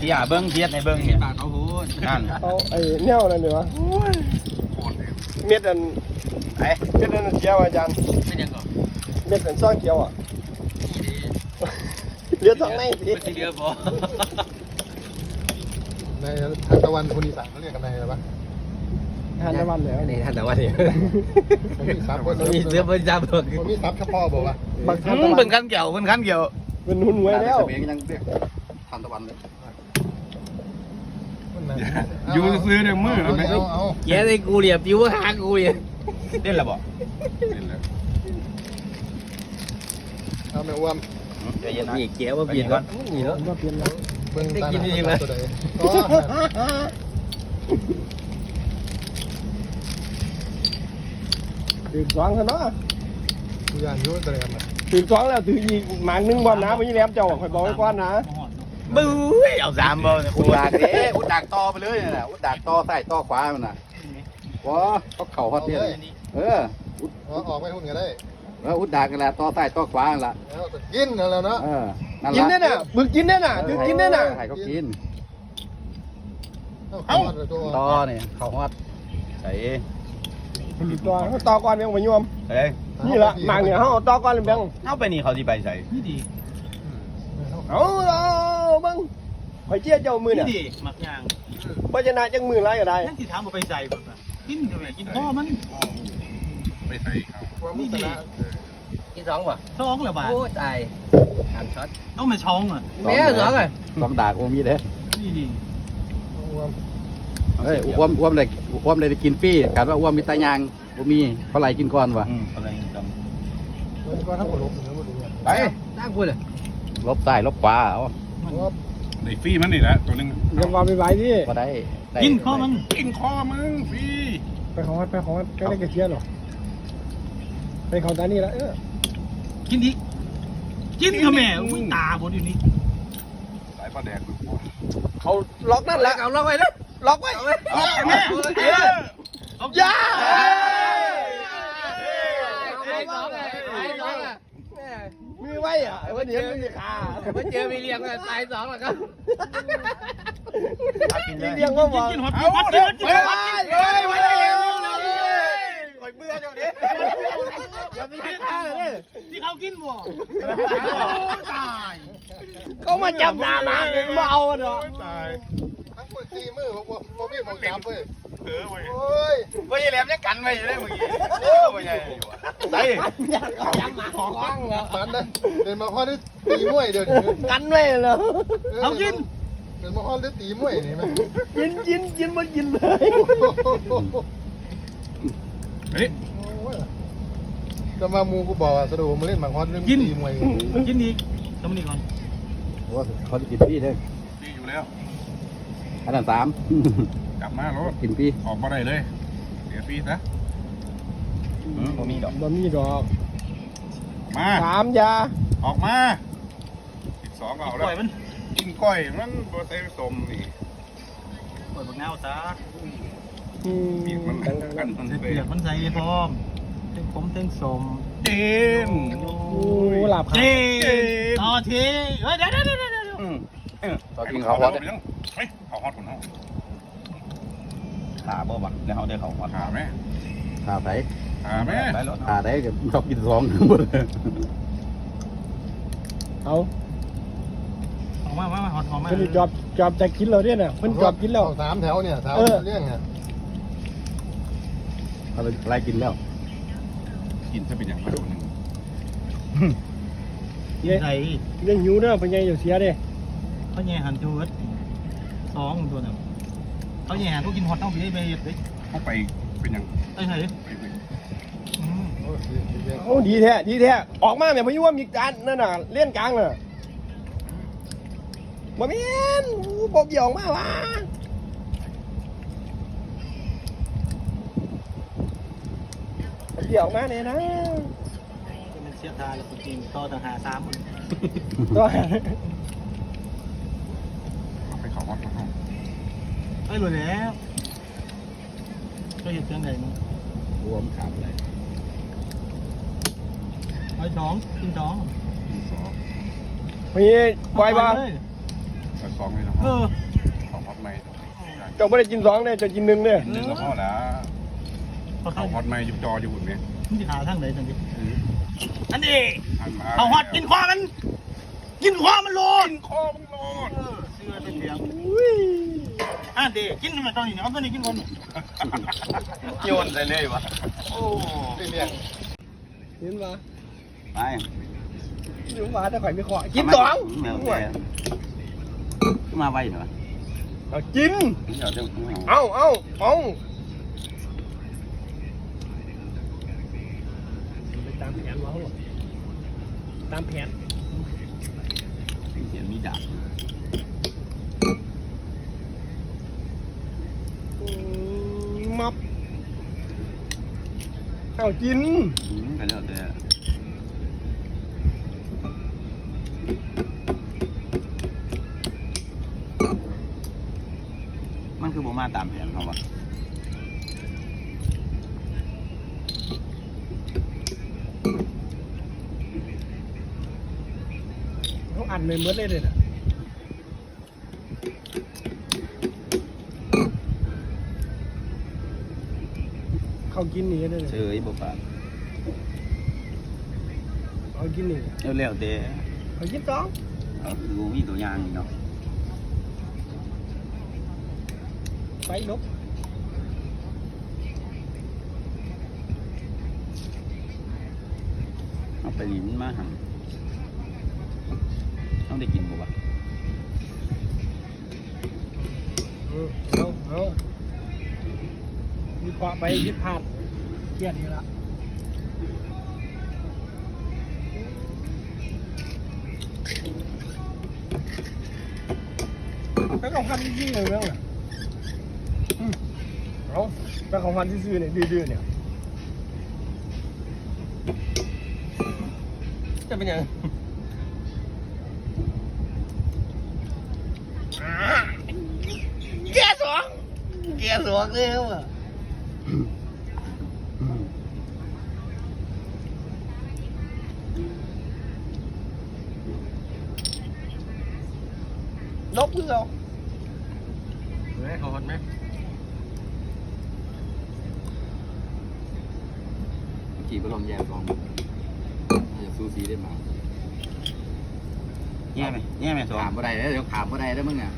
เสียเบิ้งเทียดในเบิ้งเนี่ยปากเขาพูดนั่นเอาไอ้แนวนั่นเดี๋ยววะเม็ดอันไอ้เม็ดอันเขียวอาจารย์เป็นยังก่อนเม็ดอันซ่อนเขียวอะเหลือดสองในสิเป็นสีเหลืองพอในทางตะวันคนอีสานเขาเรียกกันในอะไรวะทานตะวันแล้วนี่ท่านแต่ว่านี่ผมมีซับคนมีเสื้อเป็นจับเลยผมมีซับเฉพาะบอกว่าบักทานตะวัเป็นนขั้นเกี่ยวเป็นขั้นเกี่ยวเป็นหุ่นหวยแล้วเองยังเรียกทานตะวันเลย อยู่ซื้อในมือเอาเอาเอาแกในกูเรียบจิ้วหากูเรียบเล่นแล้วบ่เอาไม่อ้วมใจเย็นนะนี่แกว่าเปลี่ยนก่อนนี่เนาะผมว่าเปลี่ยนแล้วเบิ่งได้กินจริงๆไหมตัวใดก็ถือสองซะเนาะคือยานยุ่งตัวใดกันมาถือสองแล้วถืออีกหมากหนึงบอมนะไม่ใช่แหลมเจ้าคอยบอกไว้ก่อนนะ บู๊ยเอาสามบ่อุดดากเด้อุดดากต่อไปเลยน่ะอุดดากต่อซ้ายต่อขวามันน่ะว้าเขาเข่าฮอดเนี่ยเออเอาออกไปหุ่นก็ได้แล้วอุดดากกันแหละต่อซ้ายต่อขวานั่นล่ะแล้วก็กินแล้วเนาะเออนั่นกินล่ะได้น่ะบึกกินได้น่ะถือกินได้น่ะให้เขากินเอาตัวต่อเนี่ยเขาฮอดใส่ถือต่อเขาต่อก่อนยังไม่ยอมเฮ้ยนี่ละหมากเนี่ยเขาเอาต่อก่อนเลยแบงเอาไปนี่เขาสิไปใส่นี่ดี เอาเอาเบังคอยเจี๊ยเจ้ามือเนี่ยนี่ดีมักยางเพราะชนะจังมือไรก็ได้นั่นที่ถามมาไปใส่แบบกินทำไมกินพ่อมันความมุตนะกินสองป่ะสองเหรอบ้าโอ้ตายสามช็อตต้องมาช้องอะแม่สองอะสองดากโอมีเด้นี่ดีอ้วมเฮ้ยอ้วมอ้วมเลยอ้วมเลยได้กินฟรีกันว่าอ้วมมีตายางบ่มีเขาไหลกินก่อนวะอะไรจมันก็ทั้งหมดลบถึงทั้งหมดดูไปำตั้งกูเลย ลบซ้ายลบขวาเอาว่าไอ้ฟรีมันนี่แหละตัวหนึงยังว่าไม่ไหวดิก็ได้ได้กินข้อมันกินคอมึงฟรีไปของวัดไปของวัดใกล้ได้กระเทียมหรอไปของตานี่ละเออกินดิกินทำไมอุ้ยตาบนอยู่นี่สายปลาแดกเขาล็อกนั่นแหละเอาล็อกไว้เลยล็อกไว้เอาแม่เอาอย่าไอ้สองไอ้สองอะมี ไว้อะวันนี้ไม่มีขามาเจอมีเลี้ยงกันตายสองแล้วครับกินเลมียเลี้ยงก็บอกกินหอดกินหอดกินหอดกินหอดเฮ้ยไม่ได้เลี้ยงคอยเบื่อเจ้าดิอย่าไปฆ่าเลยที่เขากินบ่ตายเขามาจับหน้ามามาเอาเนาะตายทั้งหมดสี่มือผมผมมีผมจับเว้ย เออเว้ยโอ้ยว่าใหญ่แหลมยังกันไว้อยู่เลยเมื่อกี้โอ้ว่าใหญ่ใส่อยากจับหมาของว่างเหรอมันนะเป็นมาข้อที่ตีมวยเดี๋ยวนี้กันไว้เหรอเขากินเป็นมาข้อที่ตีมวยนี่ไหมกินกินกินมันกินเลยเฮ้ยจะมามูกูบอกว่าสะดวกมาเล่นหมากฮอตเรื่องตีมวยกินอีกทำนี่ก่อนว่าเขาจะกินฟรีเด้อฟรีอยู่แล้วอันนั้นสาม กลับมาแล้วกินฟรีออกมาได้เลย เดี๋ยวฟรีซะบ่มีดอกบะมีดอก มาสามยา ออกมาอีกสองเอาปแล้วล่อยมันกินก้อยมันโบเซสมนี่ปล่อยบักนาวซะอืมมีมันกันมันเปไปลือกมันใส่พร้อมเต็งผมเต็งสมเจนโอ้หลับเจขาต่อทีเฮ้ยเดี๋ยวเดี๋ยวเดี๋ยวเดี๋ยวอืมเออต่อกินข้าวฮอตยังเฮ้ยข้าวฮอตคนเฮา ขาบ่บักแล้วเขาได้ข้าวฮอตขาแม่ขาไปขาแม่ไปรถขาได้ก็ชอบกินสองหมดเลยเอาออกมามามาหอมหอมมาเพิ่นจอบจอบจะกินเราเนี่ยน่ะเพิ่นจอบกินแล้วสามแถวเนี่ยแถวเรื่องอะเขาไล่กินแล้ว กินจะเป็นอย่างไรหนึ่งใส่เรื่องหิวเด้อเป็นไงอย่าเสียเด้เขาแย่หันจูดสองตัวน่ะ เขาแย่หันเขากินฮอตเต้าพี่ไปไปเข้าไปเป็นอย่างไอ้ไหนไปไปอืมโอ้ดีแท้ดีแท้ออกมาแม่พายุว่ามีการนั่นน่ะเล่นกลางน่ะบ่แม่นบ่เกี่ยวออกมาวะบ่เกี่ยวออกมาเนี่ยนะมันเสียทาแล้วจริงต่อต่างหาสามคนก็ไปข้าวฮอตของเฮาเอ้ยรวยแล้วก็เห็นเครื่องไหนมั้งรวมขาดอะไรไอ้สองกินสองกินสองมีปล่อยบ่เลยเปิดสองเลยนะเออเขาฮอตไหมเจ้าไม่ได้กินสองเนี่ยเจ้ากินหนึ่งเนี่ยหนึ่งก็พอแล้วเขาเขาฮอตไหมยุบจออยู่หุ่นนี้มันจะขาทางไหนจังดิอันนี้อันมาเขาฮอตกินคอมัน กินคอมันโลนคอมึงโลดเออเสื้อเป็นเสียงอ่ะเด็กินทำไมตอนนี้เอาตัวนี้กินก่อนโยนใส่เลยวะโอ้เรียกเห็นปะไปหนูมาแต่ข่อยไม่ขอกินสองแมวแกมาไวหน่อยเอากินเดี๋ยวจะเอาเอาเอาไปตามแผนวะเขาบอกตามแผนเสียงมีดาบ อืมมับ เอากินกันแล้วแต่มันคือบ่มาตามแผนเขาวะเขาอัดเลยเมื่อเลยเลย เขากินหนีเลยเฉยบ่ปากเขากินหนีแล้วแล้วแต่เขากินสองเอาคือบ่มีตัวอย่างนี่เนาะไปนกเอาไปนี่มันมาหั่นต้องได้กินบ่วะเออเอาเอาวิ เคราะไปยึดพลาดเครียดนี่ละแล้วของพันที่ซื้อเลยเรื่องน่ะอืมเอาแล้วของพันที่ซื้อเนี่ยดื้อๆเนี่ยจะเป็นยังไงแกสองแกสองเลยว่ะลบ เพื่อเอาไหมเขาฮอตไหมขี่ไปลมแย่สองซูซีได้มาแย่ไหมแย่ไหมสองถามบ่ได้เด้อเดี๋ยวถามบ่ได้เด้อมึงเนี่ย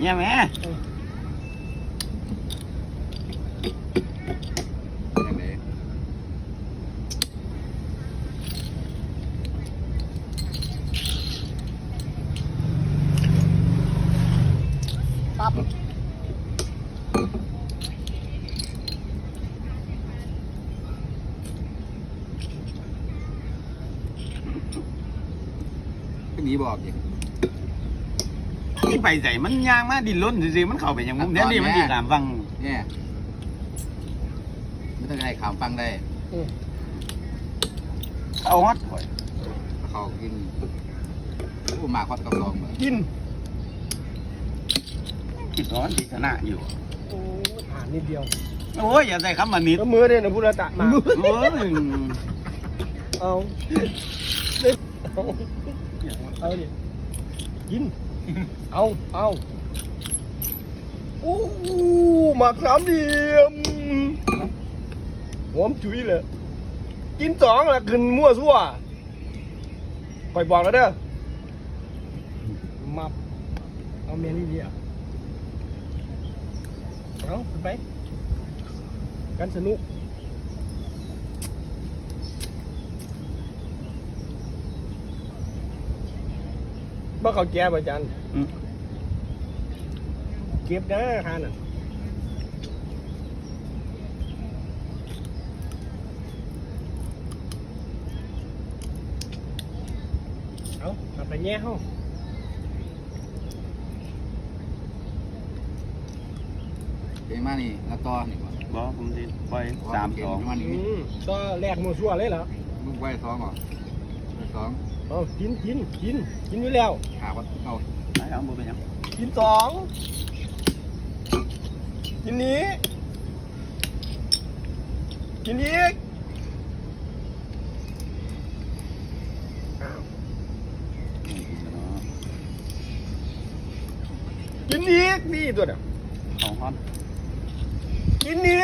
แย่ไหม จังได๋ ปั๊บ ก็หนี บอกอีกที่ไปใส่มันยางมาดินล้นสิมันเข้าไปอย่างมุมเดี๋ยวนี้มันดีตามฟังเนี่ยไม่ต้องให้ขามฟังได้ เอาฮอตเขากินผู้มาคอดกับซองเหมือนกินคิดร้อนที่ชนะอยู่โอ้ยผ่านนิดเดียว โอ้ยอย่าใส่คำมันนิดแล้วมือเนี่ยนะพุทธะมาโอ้ยเอา เอาเอาดิกิน เอา เอาโอ้โหหมักสามเหลี่ยมหอมจุ้ยเลย กินสองละขึ้นมั่วซั่วคอยบอกแล้วเด้อมาเอาเมียนี่ดีอะเอาขึ้นไป กันสนุก บ่เขาแก้บ่จันอืม เก็บนะฮาน่ะเอาเอาไปแง่เฮาเป็นมานี่แล้วต่อนี่ก่อนบอกผมสิปล่อยสามสอง มานี่อืมก็แลกมั่วซั่วเลยเหรอมึงไว้สองเหรอไว้สอง เอากินกินกินกินอยู่แล้วหาว่าเอาไปเอาบ่เป็นหยังกินสองกินนี้ กินอีกอ้าวกินนี้นี่ตัวเนี่ยสองฮอนกินนี้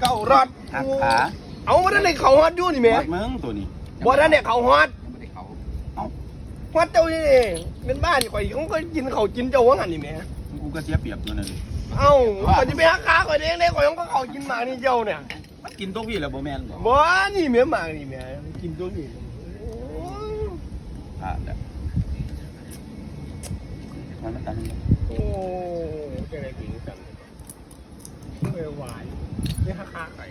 เก้ารอดหักขา เอามาได้ในเขาฮอดอยู่นี่แหม่ฮอดมึงตัวนี้บ่ได้เนี่ยเขาฮอดไม่ได้เขาฮอดเจ้านี่เองเป็นบ้านนี่ข่อยเขาก็กินเขากินเจ้าว่างั้นนี่แหม่กูก็เสียเปรียบตัวนั้นเอ้าข่อยจะไปหาขาข่อยเองได้ข่อยก็เขากินหมากนี่เจ้าเนี่ยมันกินตัวพี่แล้วบ่แม่นบ่บ่นี่แหม่หมากนี่แหม่กินตัวนี้โอ้ยอ่าเด้อมันมันตันโอ้แกได้กินกันไม่ไหวนี่หาขาไก่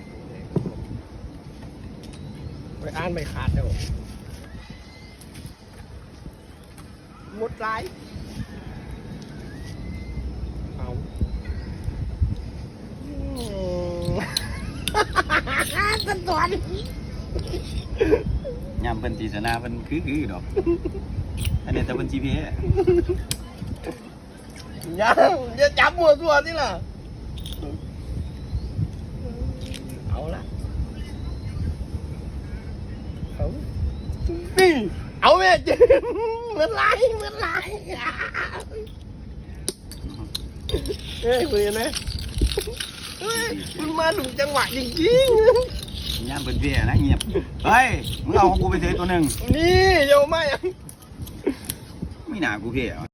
ไปอ่านไม่ขาดเด้อหมดไรเอาอืมสะท้อนยามเพิ่นตีสนาเพิ่นคือคือดอก อันนี้แต่เพิ่น GPS ยังอย่าจับมัวตัวนี่ล่ะ เอาละ นี่เอาแม่จมเหมือนไรเมือนไรเฮ้ยคุยนนะเฮ้ยคุณมาถูกจังหวะจริงยามเพิ่นเพี้ยนะเงียบ เฮ้ย มึงเอาของกูไปเทตัวหนึ่งๆ นี่โยมายังไม่น่ากูเพี้ย